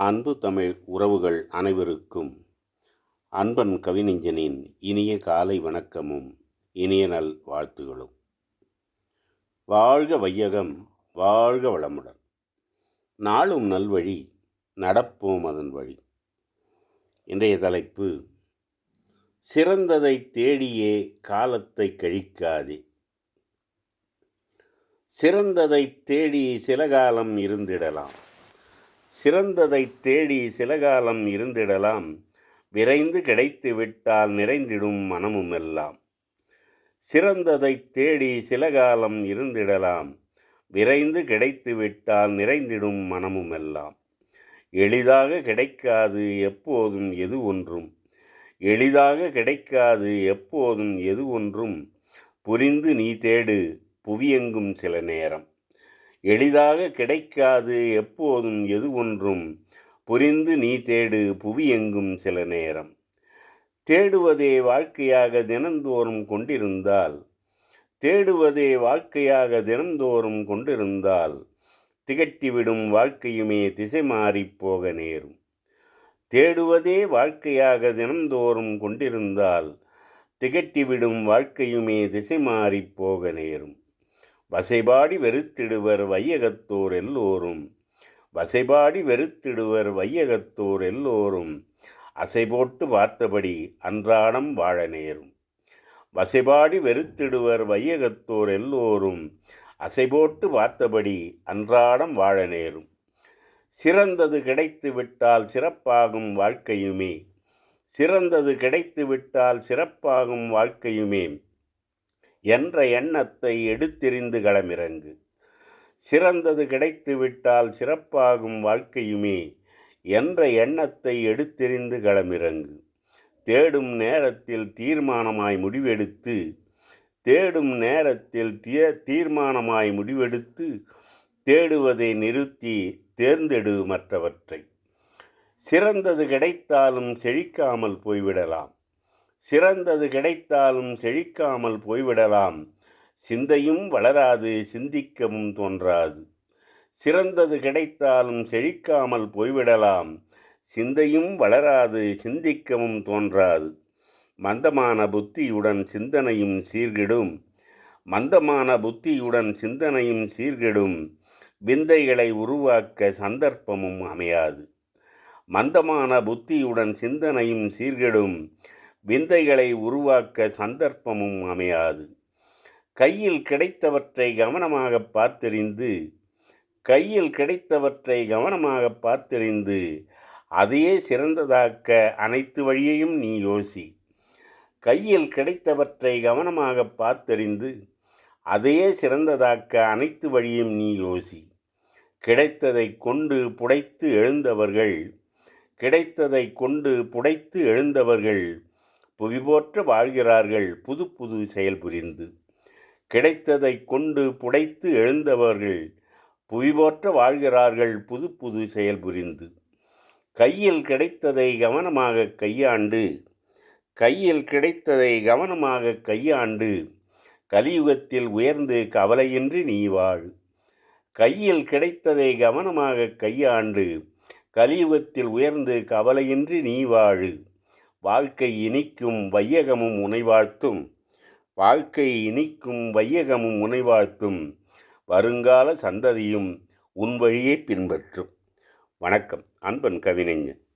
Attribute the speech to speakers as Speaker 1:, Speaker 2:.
Speaker 1: அன்பு தமிழ் உறவுகள் அனைவருக்கும் அன்பன் கவிநெஞ்சனின் இனிய காலை வணக்கமும் இனிய நல் வாழ்த்துகளும். வாழ்க வையகம் வாழ்க வளமுடன். நாளும் நல்வழி நடப்போம் அதன் வழி. இன்றைய தலைப்பு சிறந்ததை தேடியே காலத்தை கழிக்காதே சிறந்ததை தேடி சில காலம் இருந்திடலாம். சிறந்ததை தேடி சில காலம் இருந்திடலாம். விரைந்து கிடைத்து விட்டால் நிறைந்திடும் மனமும் எல்லாம் சிறந்ததை தேடி சில காலம் இருந்திடலாம். விரைந்து கிடைத்து விட்டால் நிறைந்திடும் மனமும் எல்லாம் எளிதாக கிடைக்காது எப்போதும் எது ஒன்றும். எளிதாக கிடைக்காது எப்போதும் எது ஒன்றும். புரிந்து நீ தேடு புவியெங்கும் சில நேரம். எளிதாக கிடைக்காது எப்போதும் எது ஒன்றும். புரிந்து நீ தேடு புவி எங்கும் சில நேரம். தேடுவதே வாழ்க்கையாக தினந்தோறும் கொண்டிருந்தால். தேடுவதே வாழ்க்கையாக தினந்தோறும் கொண்டிருந்தால். திகட்டிவிடும் வாழ்க்கையுமே திசை மாறிப் போக நேரும். தேடுவதே வாழ்க்கையாக தினந்தோறும் கொண்டிருந்தால். திகட்டிவிடும் வாழ்க்கையுமே திசை மாறிப் போக நேரும். வசைபாடி வெறுத்திடுவர் வையகத்தோர் எல்லோரும். வசைபாடி வெறுத்திடுவர் வையகத்தோர் எல்லோரும். அசை போட்டு பார்த்தபடி அன்றாடம் வாழ நேரும். வசைபாடி வெறுத்திடுவர் வையகத்தோர் எல்லோரும். அசை போட்டு பார்த்தபடி அன்றாடம் வாழ நேரும். சிறந்தது கிடைத்து விட்டால் சிறப்பாகும் வாழ்க்கையுமே. சிறந்தது கிடைத்து விட்டால் சிறப்பாகும் வாழ்க்கையுமே. என்ற எண்ணத்தை எடுத்தெறிந்து களமிறங்கு. சிறந்தது கிடைத்துவிட்டால் சிறப்பாகும் வாழ்க்கையுமே என்ற எண்ணத்தை எடுத்தெறிந்து களமிறங்கு. தேடும் நேரத்தில் தீர்மானமாய் முடிவெடுத்து தேடும் நேரத்தில் தீ தீர்மானமாய் முடிவெடுத்து தேடுவதை நிறுத்தி தேர்ந்தெடு மற்றவற்றை. சிறந்தது கிடைத்தாலும் செழிக்காமல் போய்விடலாம். சிறந்தது கிடைத்தாலும் செழிக்காமல் போய்விடலாம். சிந்தையும் வளராது சிந்திக்கவும் தோன்றாது. சிறந்தது கிடைத்தாலும் செழிக்காமல் போய்விடலாம். சிந்தையும் வளராது சிந்திக்கவும் தோன்றாது. மந்தமான புத்தியுடன் சிந்தனையும் சீர்கிடும். மந்தமான புத்தியுடன் சிந்தனையும் சீர்கெடும். விந்தைகளை உருவாக்க சந்தர்ப்பமும் அமையாது. மந்தமான புத்தியுடன் சிந்தனையும் சீர்கெடும். விந்தைகளை உருவாக்க சந்தர்ப்பமும் அமையாது. கையில் கிடைத்தவற்றை கவனமாக பார்த்தெறிந்து கையில் கிடைத்தவற்றை கவனமாக பார்த்தெறிந்து அதையே சிறந்ததாக்க அனைத்து வழியையும் நீ யோசி. கையில் கிடைத்தவற்றை கவனமாக பார்த்தெறிந்து அதையே சிறந்ததாக்க அனைத்து வழியும் நீ யோசி. கிடைத்ததை கொண்டு புடைத்து எழுந்தவர்கள் கிடைத்ததை கொண்டு புடைத்து எழுந்தவர்கள் புவி போற்ற வாழ்கிறார்கள். புது புது செயல் புரிந்து. கிடைத்ததை கொண்டு புடைத்து எழுந்தவர்கள் புவி போற்ற வாழ்கிறார்கள். புது புது செயல் புரிந்து. கையில் கிடைத்ததை கவனமாக கையாண்டு கையில் கிடைத்ததை கவனமாக கையாண்டு கலியுகத்தில் உயர்ந்து கவலையின்றி நீ வாழ். கையில் கிடைத்ததை கவனமாக கையாண்டு கலியுகத்தில் உயர்ந்து கவலையின்றி நீ வாழு. வாழ்க்கை இனிக்கும் வையகமும் உனைவாழ்த்தும். வாழ்க்கை இனிக்கும் வையகமும் உனைவாழ்த்தும். வருங்கால சந்ததியும் உன் வழியே பின்பற்றும். வணக்கம். அன்பன் கவிஞன்